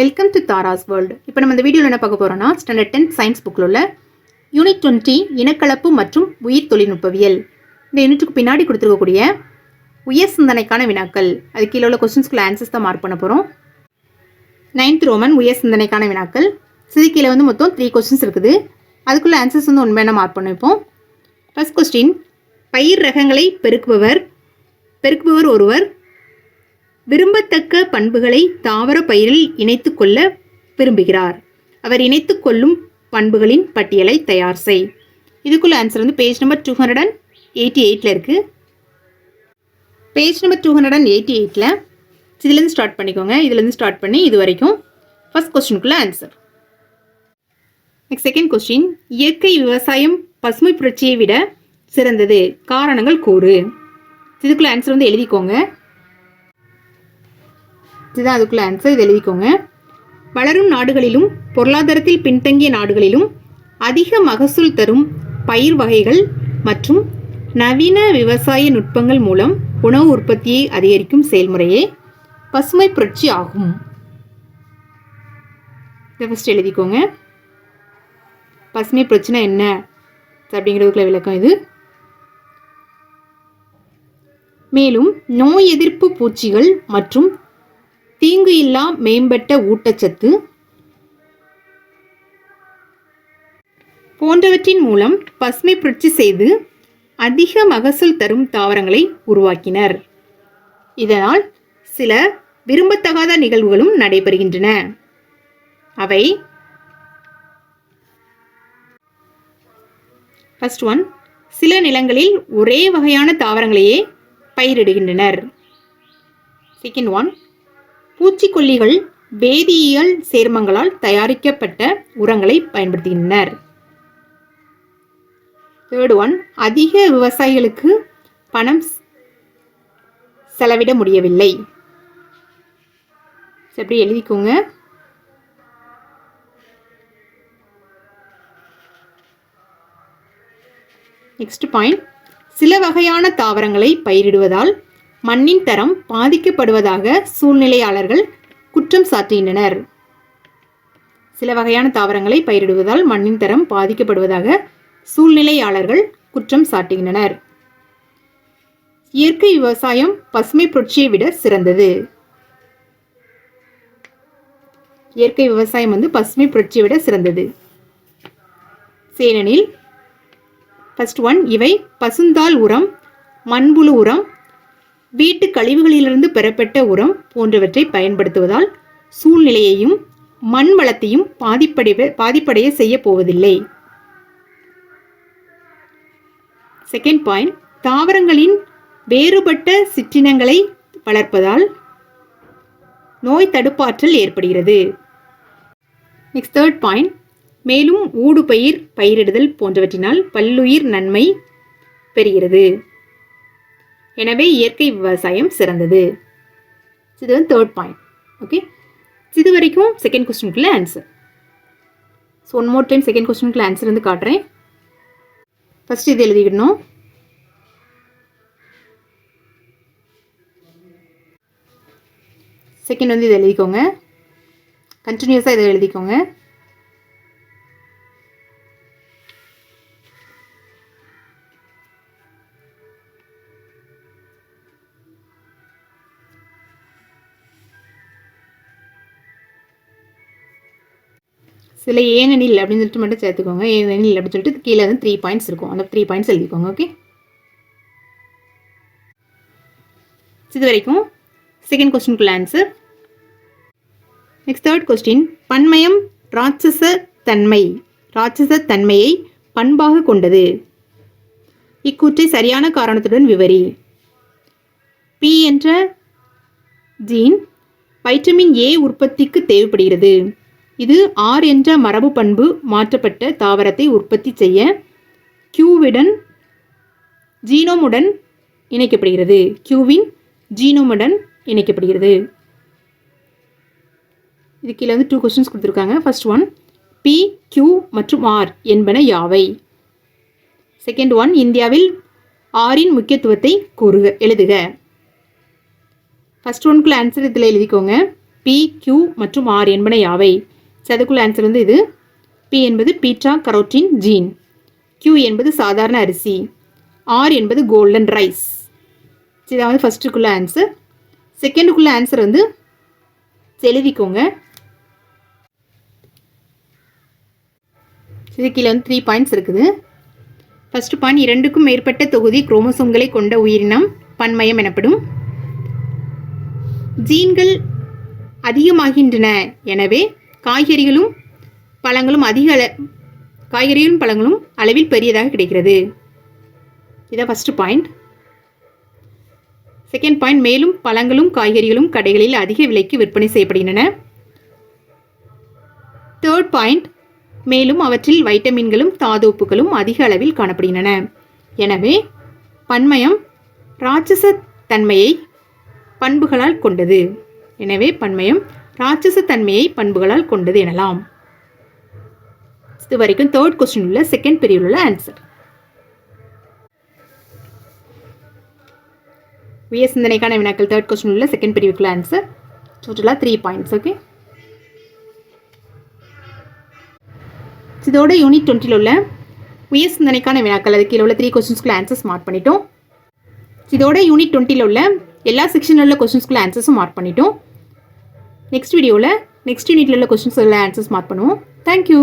Welcome to Tara's world இப்போ நம்ம இந்த வீடியோவில் என்ன பார்க்க போகிறோம்னா ஸ்டாண்டர்ட் டென்த் சயின்ஸ் புக்கில் உள்ள யூனிட் டுவெண்ட்டி இனக்கலப்பு மற்றும் உயிர் தொழில்நுட்பவியல். இந்த யூனிட்டுக்கு பின்னாடி கொடுத்துருக்கக்கூடிய உயர் சிந்தனைக்கான வினாக்கள். அது கீழே உள்ள கொஸ்டின்ஸ்க்குள்ள ஆன்சர்ஸ் தான் மார்க் பண்ண போகிறோம் நைன்த் ரோமன் உயர் சிந்தனைக்கான வினாக்கள். சிறு கீழே வந்து மொத்தம் த்ரீ கொஸ்டின்ஸ் இருக்குது. அதுக்குள்ளே ஆன்சர்ஸ் வந்து உண்மையான மார்க் பண்ண வைப்போம் கொஸ்டின் பயிர் ரகங்களை பெருக்குபவர். பெருக்குபவர் ஒருவர். விரும்பத்தக்க பண்புகளை தாவர பயிரில் இணைத்து கொள்ள விரும்புகிறார். அவர் இணைத்து கொள்ளும் பண்புகளின் பட்டியலை தயார் செய். இதுக்குள்ள ஆன்சர் வந்து page number two hundred and eighty எயிட்டில் இருக்குது page number two hundred and eighty எயிட்டில் இதுலேருந்து ஸ்டார்ட் பண்ணிக்கோங்க. இதுலேருந்து ஸ்டார்ட் பண்ணி இது வரைக்கும் ஃபஸ்ட் கொஸ்டினுக்குள்ள ஆன்சர் நெக்ஸ்ட் செகண்ட் கொஸ்டின் இயற்கை விவசாயம் பசுமை புரட்சியை விட சிறந்தது. காரணங்கள் கூறு. இதுக்குள்ள ஆன்சர் வந்து எழுதிக்கோங்க. இதுதான் அதுக்குள்ள ஆன்சர் இது எழுதிக்கோங்க. வளரும் நாடுகளிலும் பொருளாதாரத்தில் பின்தங்கிய நாடுகளிலும் அதிக மகசூல் தரும் பயிர் வகைகள் மற்றும் நவீன விவசாய நுட்பங்கள் மூலம் உணவு உற்பத்தியை அதிகரிக்கும் செயல்முறையே பசுமை புரட்சி ஆகும். இதை ஃபஸ்ட் எழுதிக்கோங்க. பசுமை பிரச்சனை என்ன? அப்படிங்கிறதுக்குள்ள விளக்கம் இது. மேலும் நோய் எதிர்ப்பு பூச்சிகள் மற்றும் தீங்கு இல்லா மேம்பட்ட ஊட்டச்சத்து போன்றவற்றின் மூலம் பசுமை புரட்சி செய்து அதிக மகசூல் தரும் தாவரங்களை உருவாக்கினர். இதனால் சில விரும்பத்தகாத நிகழ்வுகளும் நடைபெறுகின்றன. அவை ஃபர்ஸ்ட் ஒன் சில நிலங்களில் ஒரே வகையான தாவரங்களையே பயிரிடுகின்றனர். செகண்ட் ஒன் பூச்சிக்கொல்லிகள் வேதியியல் சேர்மங்களால் தயாரிக்கப்பட்ட உரங்களை பயன்படுத்துகின்றனர். தேர்ட் ஒன் அதிக விவசாயிகளுக்கு பணம் செலவிட முடியவில்லை. சரி, அப்படி எழுதிக்கோங்க. நெக்ஸ்ட் பாயிண்ட் சில வகையான தாவரங்களை பயிரிடுவதால் மண்ணின் தரம் பாதிக்கப்படுவதாக சூழ்நிலையாளர்கள் குற்றம் சாட்டுகின்றனர். சில வகையான தாவரங்களை பயிரிடுவதால் மண்ணின் தரம் பாதிக்கப்படுவதாக சூழ்நிலையாளர்கள் குற்றம் சாட்டுகின்றனர். இயற்கை விவசாயம் பசுமை புரட்சியை விட சிறந்தது. இயற்கை விவசாயம் வந்து பசுமை புரட்சியை விட சிறந்தது. ஏனெனில் ஃபஸ்ட் ஒன் இவை பசுந்தாள் உரம் மண்புழு உரம் வீட்டு கழிவுகளிலிருந்து பெறப்பட்ட உரம் போன்றவற்றை பயன்படுத்துவதால் சூழ்நிலையையும் மண் வளத்தையும் பாதிப்படைய பாதிப்படைய செய்ய போவதில்லை. செகண்ட் பாயிண்ட் தாவரங்களின் வேறுபட்ட சிற்றினங்களை வளர்ப்பதால் நோய் தடுப்பாற்றல் ஏற்படுகிறது. நெக்ஸ்ட் தேர்ட் பாயிண்ட் மேலும் ஊடுபயிர் பயிரிடுதல் போன்றவற்றினால் பல்லுயிர் நன்மை பெறுகிறது. எனவே இயற்கை விவசாயம் சிறந்தது. இது வந்து தேர்ட் பாயிண்ட் ஓகே இது வரைக்கும் second கொஸ்டினுக்குள்ள answer so one more time second கொஸ்டினுக்குள்ள answer வந்து காட்டுறேன். ஃபஸ்ட் இது எழுதிக்கிடணும் செகண்ட் வந்து இதை எழுதிக்கோங்க. கண்டினியூஸாக இதை எழுதிக்கோங்க. சில ஏனெனில் அப்படின்னு சொல்லிட்டு மட்டும் சேர்த்துக்கோங்க. ஏனெனில் அப்படின்னு சொல்லிட்டு கீழே வந்து த்ரீ பாயிண்ட்ஸ் இருக்கும். அந்த த்ரீ பாயிண்ட்ஸ் எழுதிக்கோங்க ஓகே இது வரைக்கும் செகண்ட் கொஸ்டினுக்குள்ள ஆன்சர் நெக்ஸ்ட் தேர்ட் கொஸ்டின் பன்மயம் ராட்சச தன்மை. ராட்சச தன்மையை பண்பாக கொண்டது. இக்கூற்றை சரியான காரணத்துடன் விவரி. பி என்ற ஜீன் வைட்டமின் ஏ உற்பத்திக்கு தேவைப்படுகிறது. இது ஆர் என்ற மரபு பண்பு மாற்றப்பட்ட தாவரத்தை உற்பத்தி செய்ய கியூவிடன் ஜீனோமுடன் இணைக்கப்படுகிறது. கியூவின் ஜீனோமுடன் இணைக்கப்படுகிறது. இது கீழே வந்து டூ கொஸ்டின்ஸ் கொடுத்துருக்காங்க. ஃபர்ஸ்ட் ஒன் பி கியூ மற்றும் ஆர் என்பன யாவை? செகண்ட் ஒன் இந்தியாவில் ஆரின் முக்கியத்துவத்தை கூறுக எழுதுக. ஃபர்ஸ்ட் ஒன்க்குள்ள ஆன்சர் இதில் எழுதிக்கோங்க. பி கியூ மற்றும் ஆர் என்பன யாவை? ஸோ அதுக்குள்ள ஆன்சர் வந்து இது. பி என்பது பீட்டா கரோட்டின் ஜீன் கியூ என்பது சாதாரண அரிசி. ஆர் என்பது கோல்டன் ரைஸ் இதான் வந்து ஃபஸ்ட்டுக்குள்ள ஆன்சர் செகண்டுக்குள்ள ஆன்சர் வந்து எழுதிக்கோங்க. இது கீழே வந்து த்ரீ பாயிண்ட்ஸ் இருக்குது. ஃபர்ஸ்ட் பாயிண்ட் இரண்டுக்கும் மேற்பட்ட தொகுதி குரோமோசோம்களை கொண்ட உயிரினம் பன்மயம் எனப்படும். ஜீன்கள் அதிகமாகின்றன. எனவே காய்கறிகளும் பழங்களும் அதிக அள காய்கறிகளும் பழங்களும் அளவில் பெரியதாக கிடைக்கிறது. இதான் ஃபஸ்ட்டு பாயிண்ட் செகண்ட் பாயிண்ட் மேலும் பழங்களும் காய்கறிகளும் கடைகளில் அதிக விலைக்கு விற்பனை செய்யப்படுகின்றன. தேர்ட் பாயிண்ட் மேலும் அவற்றில் வைட்டமின்களும் தாது உப்புகளும் அதிக அளவில் காணப்படுகின்றன. எனவே பன்மயம் ராட்சச தன்மையை பண்புகளால் கொண்டது. எனவே பன்மயம் ராட்சசத்தன்மையை பண்புகளால் கொண்டது எனலாம். இது வரைக்கும் தேர்ட் கொஸ்டின் உள்ள செகண்ட் பிரிவில் உள்ள ஆன்சர் உயர் சிந்தனைக்கான வினாக்கள் தேர்ட் கொஸ்டின் உள்ள செகண்ட் பிரிவுக்குள்ள ஆன்சர் டோட்டலாக த்ரீ பாயிண்ட்ஸ் ஓகே இதோட யூனிட் டுவெண்ட்டியில் உள்ள உயர் சிந்தனைக்கான வினாக்கள் அது கீழே உள்ள த்ரீ கொஸ்டின்ஸ்க்குள்ள ஆன்சர்ஸ் மார்க் பண்ணிட்டோம். இதோட யூனிட் டுவெண்ட்டியில் உள்ள எல்லா செக்ஷனில் உள்ள கொஸ்டின்ஸ்க்குள்ள ஆன்சர்ஸும் மார்க் பண்ணிட்டோம். நெக்ஸ்ட் வீடியோவில் நெக்ஸ்ட் யூனிட்டில் உள்ள கொஸ்டின்ஸ் எல்லாம் ஆன்சர்ஸ் மார்க் பண்ணுவோம். தேங்க்யூ